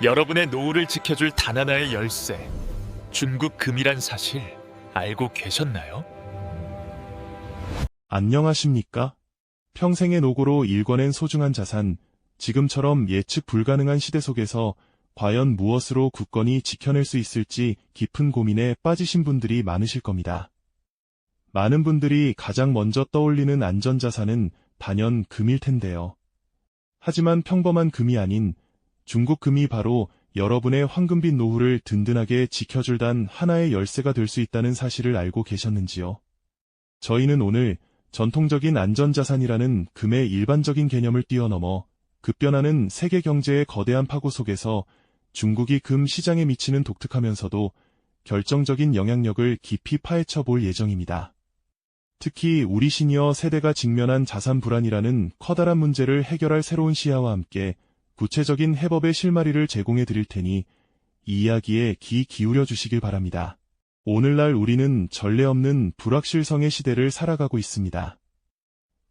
여러분의 노후를 지켜줄 단 하나의 열쇠. 중국 금이란 사실 알고 계셨나요? 안녕하십니까? 평생의 노고로 일궈낸 소중한 자산, 지금처럼 예측 불가능한 시대 속에서 과연 무엇으로 굳건히 지켜낼 수 있을지 깊은 고민에 빠지신 분들이 많으실 겁니다. 많은 분들이 가장 먼저 떠올리는 안전자산은 단연 금일 텐데요. 하지만 평범한 금이 아닌 중국 금이 바로 여러분의 황금빛 노후를 든든하게 지켜줄 단 하나의 열쇠가 될 수 있다는 사실을 알고 계셨는지요? 저희는 오늘 전통적인 안전자산이라는 금의 일반적인 개념을 뛰어넘어 급변하는 세계 경제의 거대한 파고 속에서 중국이 금 시장에 미치는 독특하면서도 결정적인 영향력을 깊이 파헤쳐 볼 예정입니다. 특히 우리 시니어 세대가 직면한 자산 불안이라는 커다란 문제를 해결할 새로운 시야와 함께 구체적인 해법의 실마리를 제공해 드릴 테니 이 이야기에 귀 기울여 주시길 바랍니다. 오늘날 우리는 전례 없는 불확실성의 시대를 살아가고 있습니다.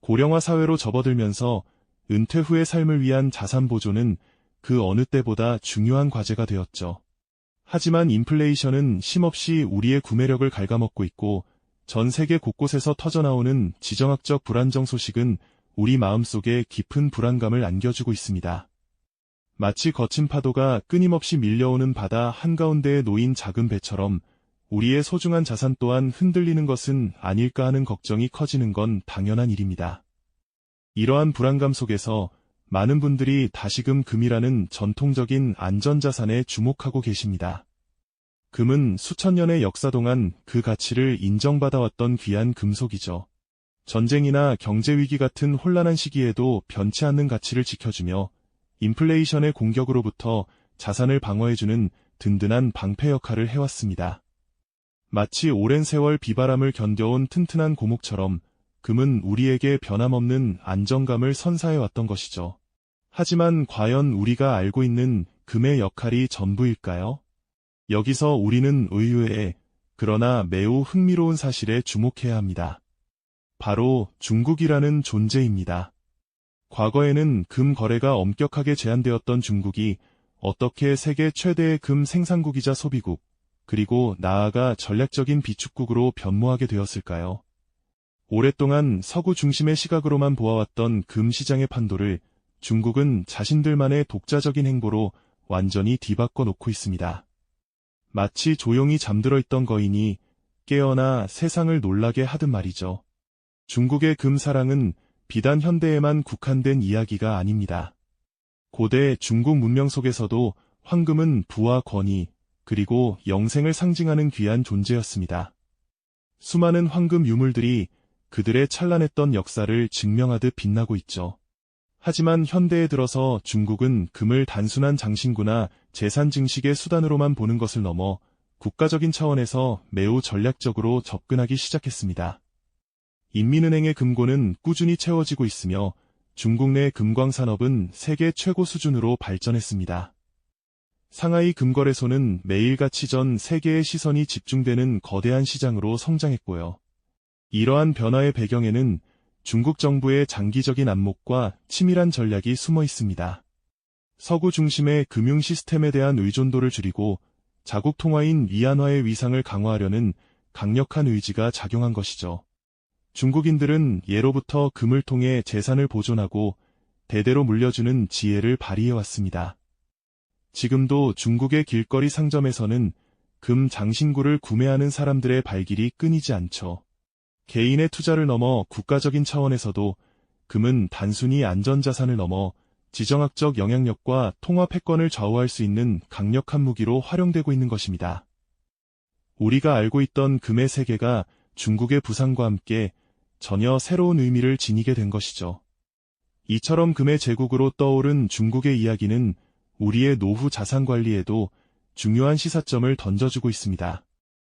고령화 사회로 접어들면서 은퇴 후의 삶을 위한 자산 보존은 그 어느 때보다 중요한 과제가 되었죠. 하지만 인플레이션은 쉼없이 우리의 구매력을 갉아먹고 있고 전 세계 곳곳에서 터져나오는 지정학적 불안정 소식은 우리 마음속에 깊은 불안감을 안겨주고 있습니다. 마치 거친 파도가 끊임없이 밀려오는 바다 한가운데에 놓인 작은 배처럼 우리의 소중한 자산 또한 흔들리는 것은 아닐까 하는 걱정이 커지는 건 당연한 일입니다. 이러한 불안감 속에서 많은 분들이 다시금 금이라는 전통적인 안전자산에 주목하고 계십니다. 금은 수천 년의 역사 동안 그 가치를 인정받아왔던 귀한 금속이죠. 전쟁이나 경제위기 같은 혼란한 시기에도 변치 않는 가치를 지켜주며 인플레이션의 공격으로부터 자산을 방어해주는 든든한 방패 역할을 해왔습니다. 마치 오랜 세월 비바람을 견뎌온 튼튼한 고목처럼 금은 우리에게 변함없는 안정감을 선사해왔던 것이죠. 하지만 과연 우리가 알고 있는 금의 역할이 전부일까요? 여기서 우리는 의외의 그러나 매우 흥미로운 사실에 주목해야 합니다. 바로 중국이라는 존재입니다. 과거에는 금 거래가 엄격하게 제한되었던 중국이 어떻게 세계 최대의 금 생산국이자 소비국, 그리고 나아가 전략적인 비축국으로 변모하게 되었을까요? 오랫동안 서구 중심의 시각으로만 보아왔던 금 시장의 판도를 중국은 자신들만의 독자적인 행보로 완전히 뒤바꿔 놓고 있습니다. 마치 조용히 잠들어 있던 거인이 깨어나 세상을 놀라게 하듯 말이죠. 중국의 금 사랑은 비단 현대에만 국한된 이야기가 아닙니다. 고대 중국 문명 속에서도 황금은 부와 권위, 그리고 영생을 상징하는 귀한 존재였습니다. 수많은 황금 유물들이 그들의 찬란했던 역사를 증명하듯 빛나고 있죠. 하지만 현대에 들어서 중국은 금을 단순한 장신구나 재산 증식의 수단으로만 보는 것을 넘어 국가적인 차원에서 매우 전략적으로 접근하기 시작했습니다. 인민은행의 금고는 꾸준히 채워지고 있으며 중국 내 금광 산업은 세계 최고 수준으로 발전했습니다. 상하이 금거래소는 매일같이 전 세계의 시선이 집중되는 거대한 시장으로 성장했고요. 이러한 변화의 배경에는 중국 정부의 장기적인 안목과 치밀한 전략이 숨어 있습니다. 서구 중심의 금융 시스템에 대한 의존도를 줄이고 자국 통화인 위안화의 위상을 강화하려는 강력한 의지가 작용한 것이죠. 중국인들은 예로부터 금을 통해 재산을 보존하고 대대로 물려주는 지혜를 발휘해왔습니다. 지금도 중국의 길거리 상점에서는 금 장신구를 구매하는 사람들의 발길이 끊이지 않죠. 개인의 투자를 넘어 국가적인 차원에서도 금은 단순히 안전자산을 넘어 지정학적 영향력과 통화 패권을 좌우할 수 있는 강력한 무기로 활용되고 있는 것입니다. 우리가 알고 있던 금의 세계가 중국의 부상과 함께 전혀 새로운 의미를 지니게 된 것이죠. 이처럼 금의 제국으로 떠오른 중국의 이야기는 우리의 노후 자산 관리에도 중요한 시사점을 던져주고 있습니다.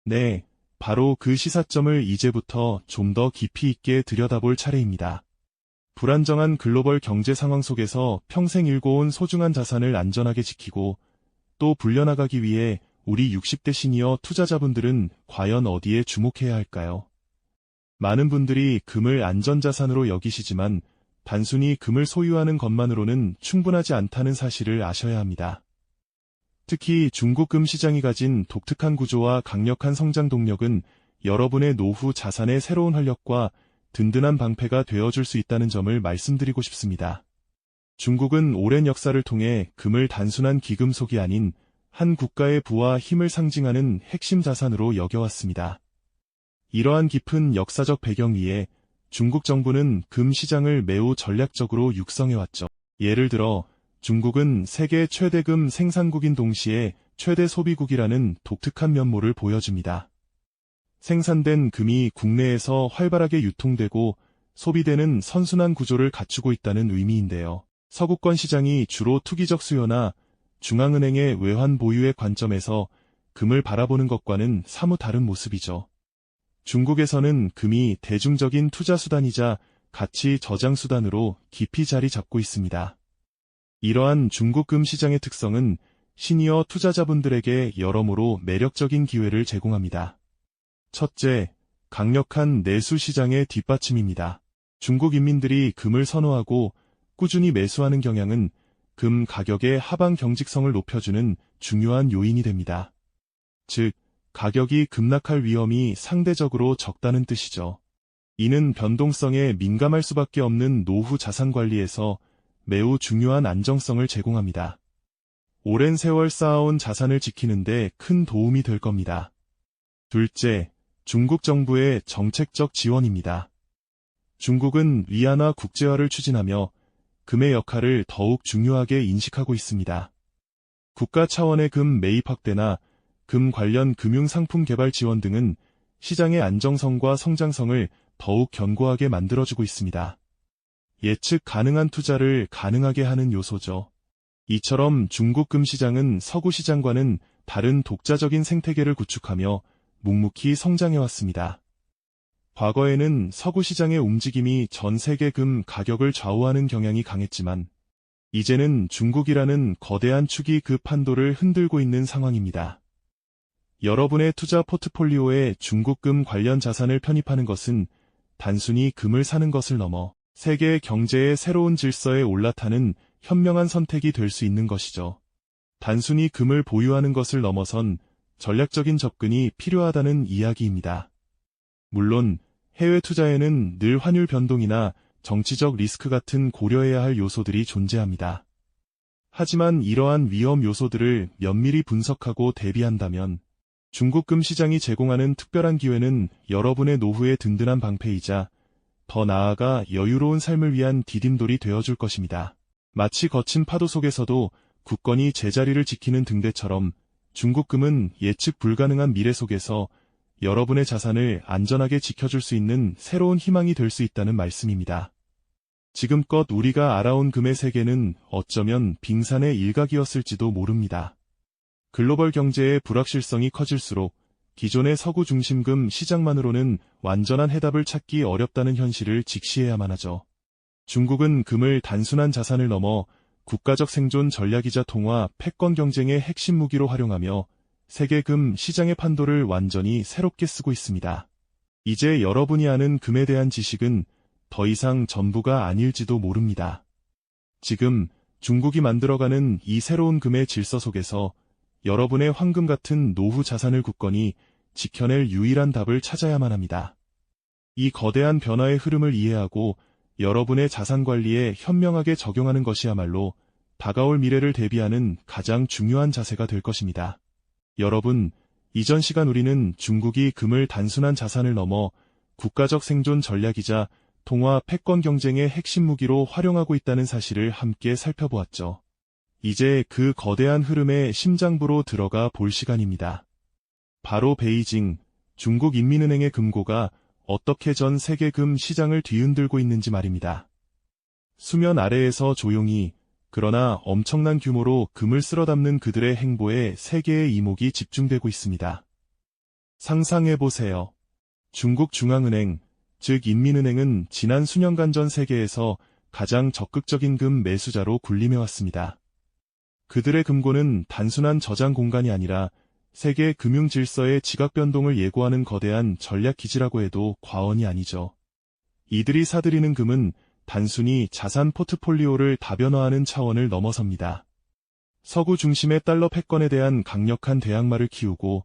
네, 바로 그 시사점을 이제부터 좀 더 깊이 있게 들여다볼 차례입니다. 불안정한 글로벌 경제 상황 속에서 평생 일궈온 소중한 자산을 안전하게 지키고 또 불려나가기 위해 우리 60대 시니어 투자자분들은 과연 어디에 주목해야 할까요? 많은 분들이 금을 안전자산으로 여기시지만 단순히 금을 소유하는 것만으로는 충분하지 않다는 사실을 아셔야 합니다. 특히 중국 금 시장이 가진 독특한 구조와 강력한 성장 동력은 여러분의 노후 자산의 새로운 활력과 든든한 방패가 되어줄 수 있다는 점을 말씀드리고 싶습니다. 중국은 오랜 역사를 통해 금을 단순한 기금속이 아닌 한 국가의 부와 힘을 상징하는 핵심 자산으로 여겨왔습니다. 이러한 깊은 역사적 배경 위에 중국 정부는 금 시장을 매우 전략적으로 육성해왔죠. 예를 들어 중국은 세계 최대 금 생산국인 동시에 최대 소비국이라는 독특한 면모를 보여줍니다. 생산된 금이 국내에서 활발하게 유통되고 소비되는 선순환 구조를 갖추고 있다는 의미인데요. 서구권 시장이 주로 투기적 수요나 중앙은행의 외환 보유의 관점에서 금을 바라보는 것과는 사뭇 다른 모습이죠. 중국에서는 금이 대중적인 투자 수단이자 가치 저장 수단으로 깊이 자리 잡고 있습니다. 이러한 중국 금 시장의 특성은 시니어 투자자분들에게 여러모로 매력적인 기회를 제공합니다. 첫째, 강력한 내수 시장의 뒷받침입니다. 중국 인민들이 금을 선호하고 꾸준히 매수하는 경향은 금 가격의 하방 경직성을 높여주는 중요한 요인이 됩니다. 즉, 가격이 급락할 위험이 상대적으로 적다는 뜻이죠. 이는 변동성에 민감할 수밖에 없는 노후 자산 관리에서 매우 중요한 안정성을 제공합니다. 오랜 세월 쌓아온 자산을 지키는데 큰 도움이 될 겁니다. 둘째, 중국 정부의 정책적 지원입니다. 중국은 위안화 국제화를 추진하며 금의 역할을 더욱 중요하게 인식하고 있습니다. 국가 차원의 금 매입 확대나 금 관련 금융 상품 개발 지원 등은 시장의 안정성과 성장성을 더욱 견고하게 만들어주고 있습니다. 예측 가능한 투자를 가능하게 하는 요소죠. 이처럼 중국 금 시장은 서구 시장과는 다른 독자적인 생태계를 구축하며 묵묵히 성장해왔습니다. 과거에는 서구 시장의 움직임이 전 세계 금 가격을 좌우하는 경향이 강했지만, 이제는 중국이라는 거대한 축이 그 판도를 흔들고 있는 상황입니다. 여러분의 투자 포트폴리오에 중국금 관련 자산을 편입하는 것은 단순히 금을 사는 것을 넘어 세계 경제의 새로운 질서에 올라타는 현명한 선택이 될 수 있는 것이죠. 단순히 금을 보유하는 것을 넘어선 전략적인 접근이 필요하다는 이야기입니다. 물론 해외 투자에는 늘 환율 변동이나 정치적 리스크 같은 고려해야 할 요소들이 존재합니다. 하지만 이러한 위험 요소들을 면밀히 분석하고 대비한다면 중국금 시장이 제공하는 특별한 기회는 여러분의 노후의 든든한 방패이자 더 나아가 여유로운 삶을 위한 디딤돌이 되어줄 것입니다. 마치 거친 파도 속에서도 굳건히 제자리를 지키는 등대처럼 중국금은 예측 불가능한 미래 속에서 여러분의 자산을 안전하게 지켜줄 수 있는 새로운 희망이 될 수 있다는 말씀입니다. 지금껏 우리가 알아온 금의 세계는 어쩌면 빙산의 일각이었을지도 모릅니다. 글로벌 경제의 불확실성이 커질수록 기존의 서구 중심금 시장만으로는 완전한 해답을 찾기 어렵다는 현실을 직시해야만 하죠. 중국은 금을 단순한 자산을 넘어 국가적 생존 전략이자 통화, 패권 경쟁의 핵심 무기로 활용하며 세계 금 시장의 판도를 완전히 새롭게 쓰고 있습니다. 이제 여러분이 아는 금에 대한 지식은 더 이상 전부가 아닐지도 모릅니다. 지금 중국이 만들어가는 이 새로운 금의 질서 속에서 여러분의 황금 같은 노후 자산을 굳건히 지켜낼 유일한 답을 찾아야만 합니다. 이 거대한 변화의 흐름을 이해하고 여러분의 자산 관리에 현명하게 적용하는 것이야말로 다가올 미래를 대비하는 가장 중요한 자세가 될 것입니다. 여러분, 이전 시간 우리는 중국이 금을 단순한 자산을 넘어 국가적 생존 전략이자 통화 패권 경쟁의 핵심 무기로 활용하고 있다는 사실을 함께 살펴보았죠. 이제 그 거대한 흐름의 심장부로 들어가 볼 시간입니다. 바로 베이징, 중국 인민은행의 금고가 어떻게 전 세계 금 시장을 뒤흔들고 있는지 말입니다. 수면 아래에서 조용히 그러나 엄청난 규모로 금을 쓸어 담는 그들의 행보에 세계의 이목이 집중되고 있습니다. 상상해보세요. 중국 중앙은행, 즉 인민은행은 지난 수년간 전 세계에서 가장 적극적인 금 매수자로 군림해왔습니다. 그들의 금고는 단순한 저장 공간이 아니라 세계 금융 질서의 지각 변동을 예고하는 거대한 전략 기지라고 해도 과언이 아니죠. 이들이 사들이는 금은 단순히 자산 포트폴리오를 다변화하는 차원을 넘어섭니다. 서구 중심의 달러 패권에 대한 강력한 대항마를 키우고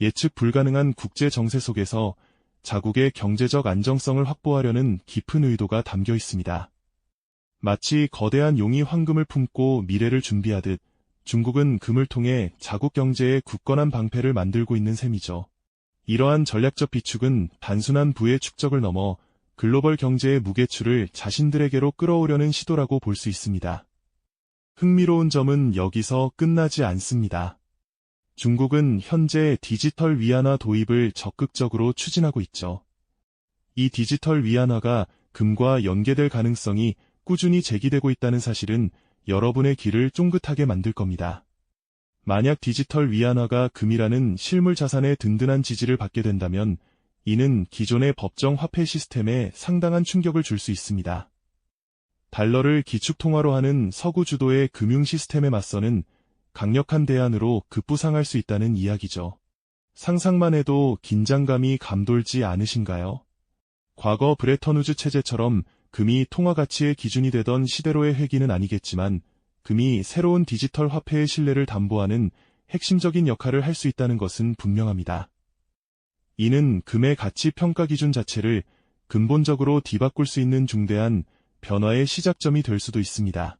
예측 불가능한 국제 정세 속에서 자국의 경제적 안정성을 확보하려는 깊은 의도가 담겨 있습니다. 마치 거대한 용이 황금을 품고 미래를 준비하듯 중국은 금을 통해 자국 경제의 굳건한 방패를 만들고 있는 셈이죠. 이러한 전략적 비축은 단순한 부의 축적을 넘어 글로벌 경제의 무게추를 자신들에게로 끌어오려는 시도라고 볼 수 있습니다. 흥미로운 점은 여기서 끝나지 않습니다. 중국은 현재 디지털 위안화 도입을 적극적으로 추진하고 있죠. 이 디지털 위안화가 금과 연계될 가능성이 꾸준히 제기되고 있다는 사실은 여러분의 길을 쫑긋하게 만들 겁니다. 만약 디지털 위안화가 금이라는 실물 자산의 든든한 지지를 받게 된다면 이는 기존의 법정 화폐 시스템에 상당한 충격을 줄 수 있습니다. 달러를 기축통화로 하는 서구 주도의 금융 시스템에 맞서는 강력한 대안으로 급부상할 수 있다는 이야기죠. 상상만 해도 긴장감이 감돌지 않으신가요? 과거 브레턴우즈 체제처럼 금이 통화 가치의 기준이 되던 시대로의 회귀는 아니겠지만 금이 새로운 디지털 화폐의 신뢰를 담보하는 핵심적인 역할을 할 수 있다는 것은 분명합니다. 이는 금의 가치 평가 기준 자체를 근본적으로 뒤바꿀 수 있는 중대한 변화의 시작점이 될 수도 있습니다.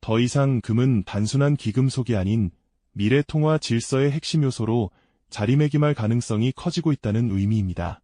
더 이상 금은 단순한 기금속이 아닌 미래 통화 질서의 핵심 요소로 자리매김할 가능성이 커지고 있다는 의미입니다.